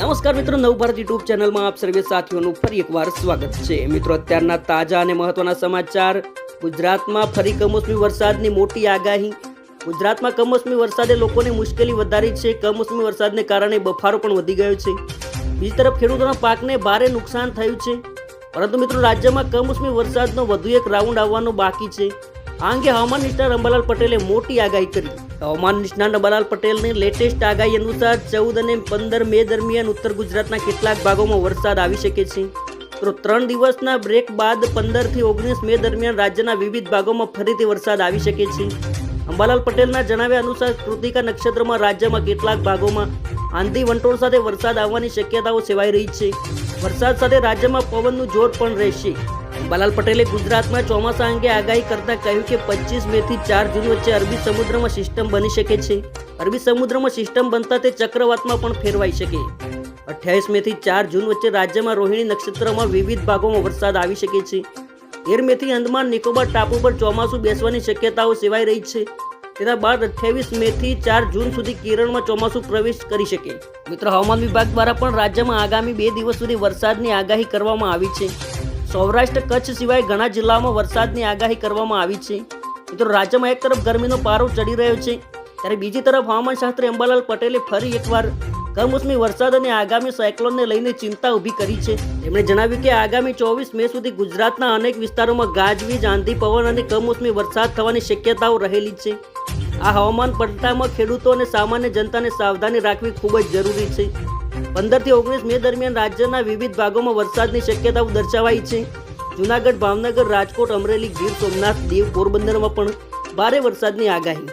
નમસ્કાર મિત્રો નવભારત યુટ્યુબ ચેનલમાં આપ સર્વે સાથીઓનું ફરી એકવાર સ્વાગત છે. મિત્રો, અત્યારના તાજા અને મહત્વના સમાચાર. ગુજરાતમાં ફરી કમોસમી વરસાદની મોટી આગાહી. ગુજરાતમાં કમોસમી વરસાદે લોકોને મુશ્કેલી વધારી છે. કમોસમી વરસાદને કારણે બફારો પણ વધી ગયો છે. બીજી તરફ ખેડૂતોના પાકને ભારે નુકસાન થયું છે. પરંતુ મિત્રો, રાજ્યમાં કમોસમી વરસાદનો વધુ એક રાઉન્ડ આવવાનો બાકી છે. આ અંગે હવામાન નિષ્ણાત અંબાલાલ પટેલે મોટી આગાહી કરી. હવામાન નિષ્ણાત અંબાલાલ પટેલની લેટેસ્ટ આગાહી અનુસાર ચૌદ અને પંદર મે દરમિયાન ઉત્તર ગુજરાતના કેટલાક ભાગોમાં વરસાદ આવી શકે છે. તો ત્રણ દિવસના બ્રેક બાદ પંદરથી ઓગણીસ મે દરમિયાન રાજ્યના વિવિધ ભાગોમાં ફરીથી વરસાદ આવી શકે છે. અંબાલાલ પટેલના જણાવ્યા અનુસાર કૃતિકા નક્ષત્રમાં રાજ્યમાં કેટલાક ભાગોમાં આંધી વંટોળ સાથે વરસાદ આવવાની શક્યતાઓ સેવાઈ રહી છે. વરસાદ સાથે રાજ્યમાં પવનનું જોર પણ રહેશે. અંબાલાલ પટેલે ગુજરાતમાં ચોમાસા અંગે આગાહી કરતા કહ્યું કે પચીસ મે થી ચાર જૂન વચ્ચે અરબી સમુદ્રમાં સિસ્ટમ બની શકે છે. અરબી સમુદ્રમાં સિસ્ટમ બનતા તે ચક્રવાતમાં પણ ફેરવાઈ શકે. અઠ્યાવીસ મે થી ચાર જૂન વચ્ચે રાજ્યમાં રોહિણી નક્ષત્રમાં વિવિધ ભાગોમાં વરસાદ આવી શકે છે. તેર મે થી અંદમાન નિકોબાર ટાપુ પર ચોમાસું બેસવાની શક્યતાઓ સેવાઈ રહી છે. તેના બાદ અઠ્યાવીસ મે થી ચાર જૂન સુધી કેરળમાં ચોમાસું પ્રવેશ કરી શકે. મિત્રો, હવામાન વિભાગ દ્વારા પણ રાજ્યમાં આગામી બે દિવસ સુધી વરસાદની આગાહી કરવામાં આવી છે. સૌરાષ્ટ્ર કચ્છ સિવાય ઘણા જિલ્લાઓમાં વરસાદની આગાહી કરવામાં આવી છે. મિત્રો, રાજ્યમાં એક તરફ ગરમીનો પારો ચડી રહ્યો છે, ત્યારે બીજી તરફ હવામાન શાસ્ત્રી અંબાલાલ પટેલે ફરી એકવાર કમોસમી વરસાદ અને આગામી સાયક્લોનને લઈને ચિંતા ઊભી કરી છે. તેમણે જણાવ્યું કે આગામી ચોવીસ મે સુધી ગુજરાતના અનેક વિસ્તારોમાં ગાજવીજ, આંધી પવન અને કમોસમી વરસાદ થવાની શક્યતાઓ રહેલી છે. આ હવામાન પલટામાં ખેડૂતો અને સામાન્ય જનતાને સાવધાની રાખવી ખૂબ જ જરૂરી છે. પંદરથી ઓગણીસ મે દરમિયાન રાજ્યના વિવિધ ભાગોમાં વરસાદની શક્યતાઓ દર્શાવાઈ છે. જુનાગઢ, ભાવનગર, રાજકોટ, અમરેલી, ગીર, સોમનાથ, દીવ પોરબંદરમાં પણ ભારે વરસાદની આગાહી.